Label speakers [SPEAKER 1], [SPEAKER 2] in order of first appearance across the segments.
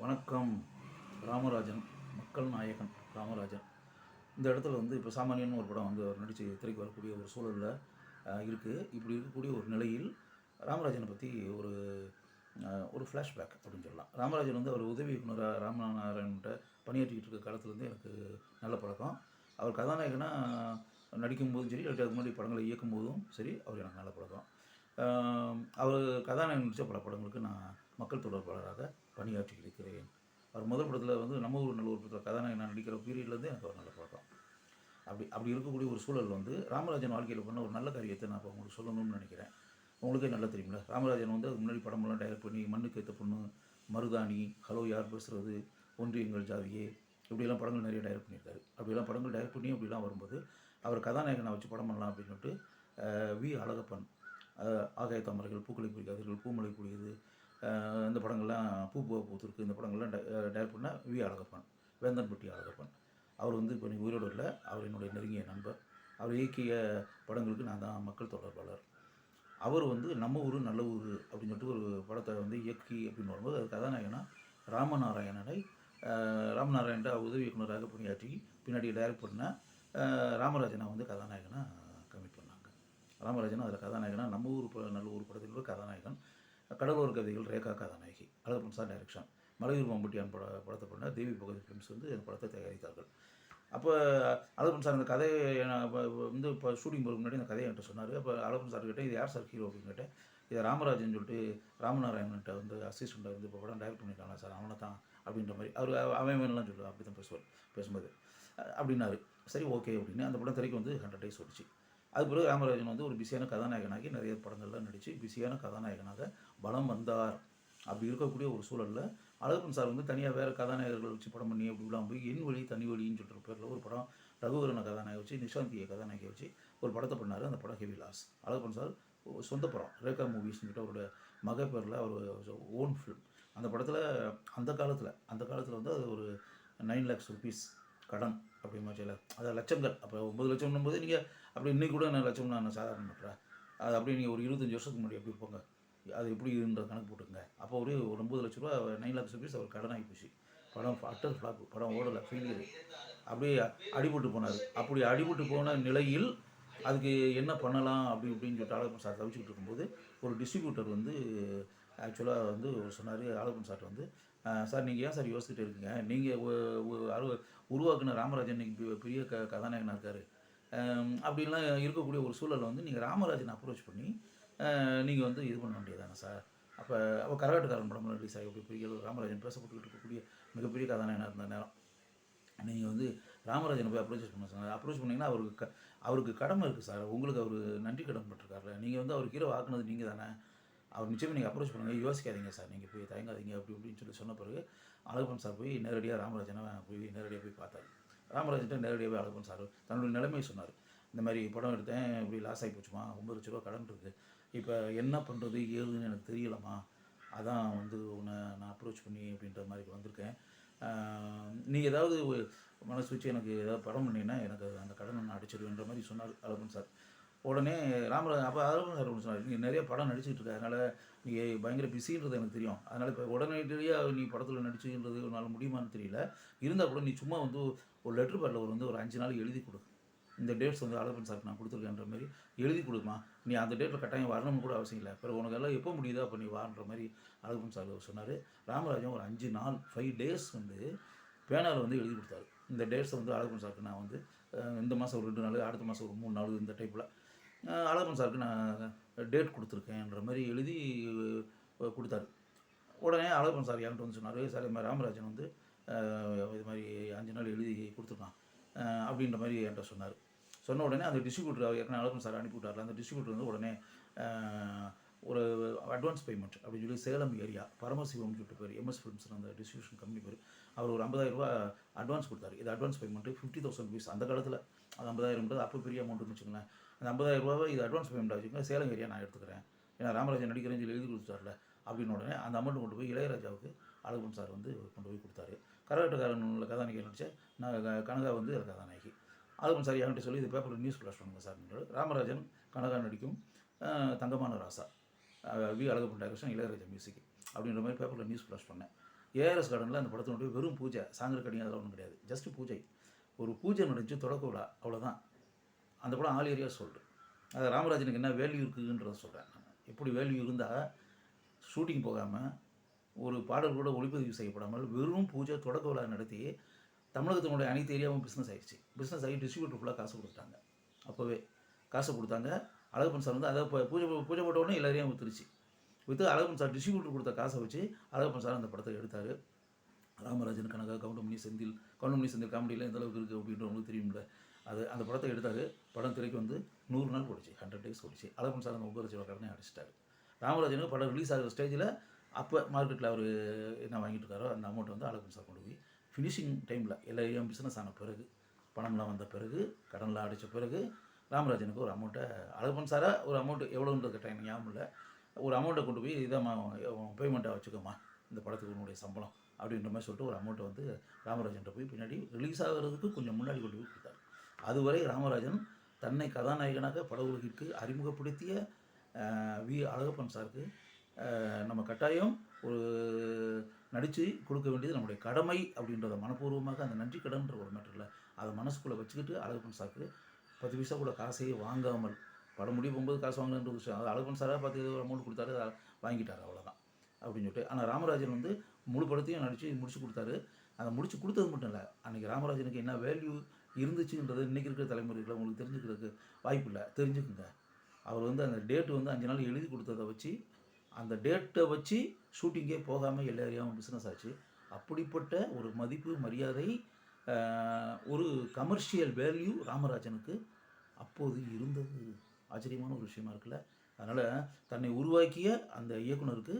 [SPEAKER 1] வணக்கம். ராமராஜன் மக்கள் நாயகன் ராமராஜன். இந்த இடத்துல வந்து இப்போ சாமானியன் ஒரு படம் வந்து அவர் நடித்து திரைக்கு வரக்கூடிய ஒரு சூழலில் இருக்குது இப்படி இருக்கக்கூடிய ஒரு நிலையில் ராமராஜனை பற்றி ஒரு ஒரு ஃப்ளாஷ்பேக் அப்படின்னு சொல்லலாம். ராமராஜன் வந்து அவர் உதவி இயக்குனராக ராமநாராயண்கிட்ட பணியாற்றிக்கிட்டு இருக்க காலத்துலேருந்து எனக்கு நல்ல பழக்கம். அவர் கதாநாயகனாக நடிக்கும்போதும் சரி அதுக்கு முன்னாடி படங்களை இயக்கும்போதும் சரி அவர் எனக்கு நல்ல பழக்கம். அவர் கதாநாயகன் நடித்த பல படங்களுக்கு நான் மக்கள் தொடர்பாளராக பணியாற்றி இருக்கிறேன். அவர் முதல் படத்தில் வந்து நம்ம ஊர் நல்ல ஒரு படத்தில் கதாநாயகன் நடிக்கிற பீரியட்லேருந்து எனக்கு ஒரு நல்ல பழக்கம். அப்படி அப்படி இருக்கக்கூடிய ஒரு சூழல் வந்து ராமராஜன் வாழ்க்கையில் பண்ண ஒரு நல்ல காரியத்தை நான் இப்போ உங்களுக்கு சொல்லணும்னு நினைக்கிறேன். உங்களுக்கே நல்லா தெரியுமில்ல ராமராஜன் வந்து அதுக்கு முன்னாடி படமெல்லாம் டைரக்ட் பண்ணி மண்ணுக்கு ஏற்ற பொண்ணு மருதாணி ஹலோ யார் பேசுகிறது ஒன்று எங்கள் ஜாதியே இப்படியெல்லாம் படங்கள் நிறைய டைரக்ட் பண்ணியிருக்காரு. அப்படியெல்லாம் படங்கள் டைரக்ட் பண்ணி அப்படிலாம் வரும்போது அவர் கதாநாயகனை வச்சு படம் பண்ணலாம் அப்படின்னு சொல்லிட்டு வி அழகப்பன் ஆகாய தாமரைகள் பூக்களை குறிக்காதீர்கள் பூமலை புரியுது இந்த படங்கள்லாம் பூ பூ பூத்திருக்கு இந்த படங்கள்லாம் டைரக்ட் பண்ண வி அழகப்பன் வேந்தன்பட்டி அழகப்பன் அவர் வந்து இப்போ நீ உயிரோடு இல்லை அவர் என்னுடைய நெருங்கிய நண்பர். அவர் இயக்கிய படங்களுக்கு நான் தான் மக்கள் தொடர்பாளர். அவர் வந்து நம்ம ஊர் நல்ல ஊர் அப்படின்னு சொல்லிட்டு ஒரு படத்தை வந்து இயக்கி அப்படின்னு வரும்போது அது கதாநாயகனா ராமநாராயணனை ராமநாராயண உதவி இயக்குநராக பணியாற்றி பின்னாடி டைரக்ட் பண்ண ராமராஜனா வந்து கதாநாயகனாக ராமராஜன் அதில் கதாநாயகனாக நம்ம ஊர் ப- நல்ல ஊர் படத்தில் உள்ள கதாநாயகன். கடலூர் கதைகள் ரேகா கதாநாயகி அழகப்பன் சார் டைரக்ஷன் மலையூர் மம்பட்டியான் பட படத்தை பண்ண தேவி பகவதி ஃபிலிம்ஸ் வந்து இந்த படத்தை தயாரித்தார்கள். அப்போ அழகப்பன் சார் இந்த கதையை நான் வந்து இப்போ ஷூட்டிங் போகிறதுக்கு முன்னாடி அந்த கதையை என்கிட்ட சொன்னார். அப்போ அழகப்பன் சார் கிட்டே இது யார் சார் ஹீரோ அப்படின்னு கேட்டேன். இதை ராமராஜன் சொல்லிட்டு ராமநாராயணன்ட்ட வந்து அசிஸ்டண்ட்டை வந்து இப்போ படம் டைரக்ட் பண்ணியிருக்காங்க சார் அவனை தான் அப்படின்ற மாதிரி. அவர் அவன்லாம் சொல்லுவார் அப்படி தான் பேசுவார் பேசும்போது. அப்படின்னாரு. சரி ஓகே அப்படின்னு அந்த படம் திரைக்கு வந்து ஹண்ட்ரட் டேஸ் ஓடிச்சு. அது பிறகு ராமராஜன் வந்து ஒரு பிஸியான கதாநாயகனாகி நிறைய படங்கள்லாம் நடித்து பிஸியான கதாநாயகனாக பலம் வந்தார். அப்படி இருக்கக்கூடிய ஒரு சூழலில் அழகப்பன் சார் வந்து தனியாக வேறு கதாநாயகர்கள் வச்சு படம் பண்ணி அப்படிலாம் போய் என் வழி தனி வழின்னு சொல்கிற பேரில் ஒரு படம் ரகுவரனை கதாநாயகி வச்சு நிஷாந்தியை கதாநாயகி வச்சு ஒரு படத்தை பண்ணார். அந்த படம் ஹெவி லாஸ் அழகப்பன் சார் ஒரு சொந்த படம். ரேகா மூவிஸ்னுக்கிட்ட அவரோட மக பேரில் அவர் ஓன் ஃபிலிம் அந்த படத்தில் அந்த காலத்தில் அந்த காலத்தில் வந்து அது ஒரு நைன் லேக்ஸ் ருபீஸ் கடன் அப்படிமா மாதிரி அது லட்சங்கள். அப்போ ஒம்பது லட்சம்னும் போது நீங்கள் அப்படி இன்னைக்கு கூட நான் லட்சம் நான் சாதாரண பண்ணுறேன் அது அப்படியே நீங்கள் ஒரு இருபத்தஞ்சி வருஷத்துக்கு முன்னாடி எப்படி போங்க? அது எப்படி இருந்த கணக்கு போட்டுங்க அப்போ ஒரு ஒரு ஒம்பது லட்ச ரூபா நைன் லேக்ஸ் ருபீஸ் அவர் கடன் ஆகி போச்சு. படம் அட்டர் ஃப்ளாப் படம் ஓடலை ஃபெயிலியர் அப்படியே அடிபட்டு போனார். அப்படி அடிபட்டு போன நிலையில் அதுக்கு என்ன பண்ணலாம் அப்படி இப்படின்னு சொல்லிட்டு ஆலோபன் சார் தவிச்சுக்கிட்டு இருக்கும்போது ஒரு டிஸ்ட்ரிபியூட்டர் வந்து ஆக்சுவலாக வந்து சொன்னார் ஆலோபன் சார் வந்து சார் நீங்கள் ஏன் சார் யோசிச்சுட்டு இருக்கீங்க? நீங்கள் அரு உருவாக்குன ராமராஜன் இன்னைக்கு பெரிய க கதாநாயகனாக இருக்கார். அப்படின்லாம் இருக்கக்கூடிய ஒரு சூழலில் வந்து நீங்கள் ராமராஜனை அப்ரோச் பண்ணி நீங்கள் வந்து இது பண்ண வேண்டியதானே சார்? அப்போ அப்போ கரகாட்டுக்காரன் படம் ரிலீஸ் ஆகி அப்படி பெரிய ராமராஜன் பேசப்பட்டுக்கிட்டு இருக்கக்கூடிய மிகப்பெரிய கதாநாயகனாக இருந்த நேரம். நீங்கள் வந்து ராமராஜனை போய் அப்ரோச் பண்ண சார் அப்ரோச் பண்ணிங்கன்னா அவருக்கு க அவருக்கு கடமை இருக்குது சார். உங்களுக்கு அவர் நன்றி கடன் பட்டிருக்காருல. நீங்கள் வந்து அவர் ஹீரோ ஆக்குனது நீங்கள் தானே அவர் நிச்சயமாக நீங்கள் அப்ரோச் பண்ணுங்கள் யோசிக்காதீங்க சார். நீங்கள் போய் தயங்காதீங்க. அப்படி இப்படின்னு சொல்லி சொன்ன பிறகு அழகப்பன் சார் போய் நேரடியாக ராமராஜனை போய் நேரடியாக போய் பார்த்தார். ராமராஜன்ட்ட நேரடியாக போய் அழகப்பன் சார் தன்னுடைய நிலைமையை சொன்னார். இந்த மாதிரி படம் எடுத்தேன் இப்படி லாஸ் ஆகி போச்சுமா? ஒம்பது லட்ச ரூபா கடன் இருக்குது இப்போ என்ன பண்ணுறது ஏதுன்னு எனக்கு தெரியலம்மா. அதான் வந்து உன்னை நான் அப்ரோச் பண்ணி அப்படின்ற மாதிரி வந்திருக்கேன். நீ ஏதாவது மனசு வச்சு எனக்கு ஏதாவது படம் பண்ணீங்கன்னா எனக்கு அந்த கடனை நான் அடிச்சிடுவேன்ற மாதிரி சொன்னார் அழகன் சார். உடனே ராமராஜ் அப்போ அருண் சார் ஒன்று சொன்னார் நீங்கள் நிறைய படம் நடிச்சுட்டு இருக்க அதனால் நீ பயங்கர பிஸின்றது எனக்கு தெரியும். அதனால் இப்போ உடனடியாக நீ படத்தில் நடிச்சுன்றது உன்னால் முடியுமான்னு தெரியல. இருந்தால் கூட நீ சும்மா வந்து ஒரு லெட்ரு பேரில் ஒரு வந்து ஒரு அஞ்சு நாள் எழுதி கொடு. இந்த டேட்ஸ் வந்து அழகன் சாருக்கு நான் கொடுத்துருக்கேன்ற மாதிரி எழுதி கொடுமா. நீ அந்த டேட்டில் கட்டாயம் வரணும்னு கூட அவசியம் இல்லை. பிறகு உனக்கு எல்லாம் எப்போ முடியுதோ அப்போ நீ வான்ற மாதிரி அழகன் சார் சொன்னார். ராமராஜன் ஒரு அஞ்சு நாள் ஃபைவ் டேஸ் வந்து பேனாவில் வந்து எழுதி கொடுத்தாரு. இந்த டேட்ஸை வந்து அழகன் சாருக்கு நான் வந்து இந்த மாதம் ஒரு ரெண்டு நாள் அடுத்த மாதம் ஒரு மூணு நாள் இந்த டைப்பில் அழகன் சாருக்கு நான் டேட் கொடுத்துருக்கேன்ற மாதிரி எழுதி கொடுத்தாரு. உடனே அழகன் சார் என்கிட்ட வந்து சொன்னார் சார் இது மாதிரி ராமராஜன் வந்து இது மாதிரி அஞ்சு நாள் எழுதி கொடுத்துருக்கான் அப்படின்ற மாதிரி என்கிட்ட சொன்னார். சொன்ன உடனே அந்த டிஸ்ட்ரிபியூட்டர் ஏற்கனவே அழகன் சார் அனுப்பிவிட்டார்ல அந்த டிஸ்ட்ரிபியூட்டர் வந்து உடனே ஒரு அட்வான்ஸ் பேமெண்ட் அப்படின்னு சொல்லி சேலம் ஏரியா பரமசிவம் சொல்லிட்டு பேர் எம்எஸ் ஃபிலிம்ஸ் அந்த டிஸ்ட்ரிபியூஷன் கம்பெனி பேர் அவர் ஒரு 50000 அட்வான்ஸ் கொடுத்தாரு. இது advance payment fifty thousand rupees அந்த காலத்தில். அது ஐம்பதாயிரம்ன்றது அப்போ பெரிய அமௌண்ட்டுன்னு வச்சுக்கோங்களேன். அந்த 50000 ரூபாவை இது அட்வான்ஸ் பேமெண்ட் வச்சுக்கோங்க சேலம் ஏரியா நான் எடுத்துக்கிறேன். ஏன்னா ராமராஜன் நடிக்கிறேன்னு சொல்லி எழுதி கொடுத்துட்டார்ல அப்படின்னு உடனே அந்த அமௌண்ட் கொண்டு போய் இளையராஜாவுக்கு அழகன் சார் வந்து கொண்டு போய் கொடுத்தாரு. கரகாட்டக்காரன் கதாநாயகி நடிச்ச நான் கனகா வந்து கதாநாயகி. அழகன் சார் என்கிட்ட சொல்லி இது பேப்பரில் நியூஸ் ஃப்ளாஷ் பண்ணுங்க சார் ராமராஜன் கனகா நடிக்கும் Thangamana Raasa V. Alagappan direction Ilaiyaraaja music அப்படின்ற மாதிரி பேப்பரில் நியூஸ் ஃப்ளாஷ் பண்ணேன். ஏஆர்எஸ் கார்டனில் அந்த படத்தினுடைய வெறும் பூஜை சாங்கர் கடிங்க அதெல்லாம் ஒன்றும் கிடையாது. ஜஸ்ட் பூஜை. ஒரு பூஜை நடந்துச்சு தொடக்க விழா அவ்வளோதான் அந்த படம் ஆல் ஏரியா சொல்லிட்டு. அது ராமராஜனுக்கு என்ன வேல்யூ இருக்குன்றத சொல்கிறேன் நான். எப்படி வேல்யூ இருந்தால் ஷூட்டிங் போகாமல் ஒரு பாடல் கூட ஒளிப்பதிவு செய்யப்படாமல் வெறும் பூஜை தொடக்க விழா நடத்தி தமிழகத்தினுடைய அனைத்து ஏரியாவும் பிஸ்னஸ் ஆகிடுச்சு பிஸ்னஸ் ஆகி டிஸ்ட்ரிபியூட்டர் ஃபுல்லாக காசு கொடுத்தாங்க அப்போவே காசு கொடுத்தாங்க. அழகப்பன் சார் வந்து அதை இப்போ பூஜை பூஜை போட்ட உடனே எல்லா வித்துருச்சு வித்து அழகப்பன் சார் டிஸ்ட்ரிபியூட்டர் கொடுத்த காசை வச்சு அழகப்பன் சார் அந்த படத்தை எடுத்தார். ராமராஜன் கனகா கவுண்டமணி செந்தில் கவுண்டமணி செந்தில் காமெடியில் எந்த அளவுக்கு இருக்குது அப்படின்றவங்களுக்கு தெரியும்ல. அது அந்த படத்தை எடுத்தார். படம் திரைக்கு வந்து நூறு நாள் ஓடிச்சு. ஹண்ட்ரட் டேஸ் ஓடிச்சு. அழகன் சார் அந்த ஒன்பது லட்ச ரூபா அடிச்சிட்டாரு. ராமராஜனுக்கு படம் ரிலீஸ் ஆகிற ஸ்டேஜில் அப்போ மார்க்கெட்டில் அவர் என்ன வாங்கிட்டு இருக்காரோ அந்த அமௌண்ட் வந்து அழகன் சார் கொண்டு போய் ஃபினிஷிங் டைமில் எல்லா பிஸ்னஸ் ஆன பிறகு பணம்லாம் வந்த பிறகு கடன்லாம் அடித்த பிறகு ராமராஜனுக்கு ஒரு அமௌண்ட்டை அழகன் சாரா ஒரு அமௌண்ட் எவ்வளோன்றது டைம் ஞாபகம் இல்லை. ஒரு அமௌண்ட்டை கொண்டு போய் இதாம்மா பேமெண்ட்டாக வச்சுக்கோமா இந்த படத்துக்கு உன்னுடைய சம்பளம் அப்படின்ற மாதிரி சொல்லிட்டு ஒரு அமௌண்ட்டை வந்து ராமராஜன்ட்ட போய் பின்னாடி ரிலீஸ் ஆகிறதுக்கு கொஞ்சம் முன்னாடி கொண்டு போய் கொடுத்தாரு. அதுவரை ராமராஜன் தன்னை கதாநாயகனாக பட உலகிற்கு அறிமுகப்படுத்திய வி. அழகப்பன் சாருக்கு நம்ம கட்டாயம் ஒரு நடித்து கொடுக்க வேண்டியது நம்முடைய கடமை அப்படின்றத மனப்பூர்வமாக அந்த நன்றி கடன்ற ஒரு மேட்டரில் அதை மனசுக்குள்ளே வச்சுக்கிட்டு அழகப்பன் சாருக்கு பத்து பைசா கூட காசையே வாங்காமல் படம் முடிய போகும்போது காசு வாங்கலன்ற விஷயம். அது அழகப்பன் சாராக பார்த்து ஏதோ அமௌண்ட் கொடுத்தாரு அதை வாங்கிட்டார் அவ்வளோதான் அப்படின்னு சொல்லிட்டு. ஆனால் ராமராஜன் வந்து முழு படத்தையும் நடித்து முடிச்சு கொடுத்தாரு. அதை முடிச்சு கொடுத்தது மட்டும் இல்லை அன்றைக்கி ராமராஜனுக்கு என்ன வேல்யூ இருந்துச்சுன்றது இன்றைக்கி இருக்கிற தலைமுறைகளை உங்களுக்கு தெரிஞ்சுக்கிறதுக்கு வாய்ப்பு இல்லை. தெரிஞ்சுக்குங்க. அவர் வந்து அந்த டேட் வந்து அஞ்சு நாள் எழுதி கொடுத்ததை வச்சு அந்த டேட்டை வச்சு ஷூட்டிங்கே போகாமல் எல்லா ஏரியாவும் பிஸ்னஸ் ஆச்சு. அப்படிப்பட்ட ஒரு மதிப்பு மரியாதை ஒரு கமர்ஷியல் வேல்யூ ராமராஜனுக்கு அப்போது இருந்தது. ஆச்சரியமான ஒரு விஷயமா இருக்குல்ல. அதனால் தன்னை உருவாக்கிய அந்த இயக்குனருக்கு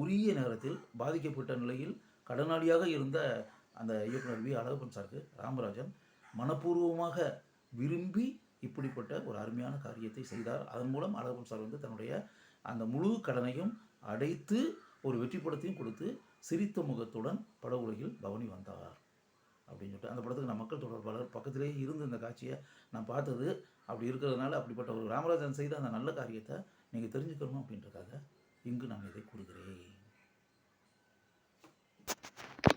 [SPEAKER 1] உரிய நேரத்தில் பாதிக்கப்பட்ட நிலையில் கடனாளியாக இருந்த அந்த இயக்குனர் வி. அழகப்பன் சாருக்கு ராமராஜன் மனப்பூர்வமாக விரும்பி இப்படிப்பட்ட ஒரு அருமையான காரியத்தை செய்தார். அதன் மூலம் அழகப்பன் சார் வந்து தன்னுடைய அந்த முழு கடனையும் அடைத்து ஒரு வெற்றி படத்தையும் கொடுத்து சிரித்த முகத்துடன் பட உலகில் பவனி வந்தார். அப்படின்னு சொல்லிட்டு அந்த படத்துக்கு நான் மக்கள் தொடர்பாளர் பக்கத்திலேயே இருந்து இந்த காட்சியை நான் பார்த்தது. அப்படி இருக்கிறதுனால அப்படிப்பட்ட ஒரு ராமராஜன் செய்த அந்த நல்ல காரியத்தை நீங்கள் தெரிஞ்சுக்கணும் அப்படின்றக்காக இங்கு நான் இதை கூறுகிறேன்.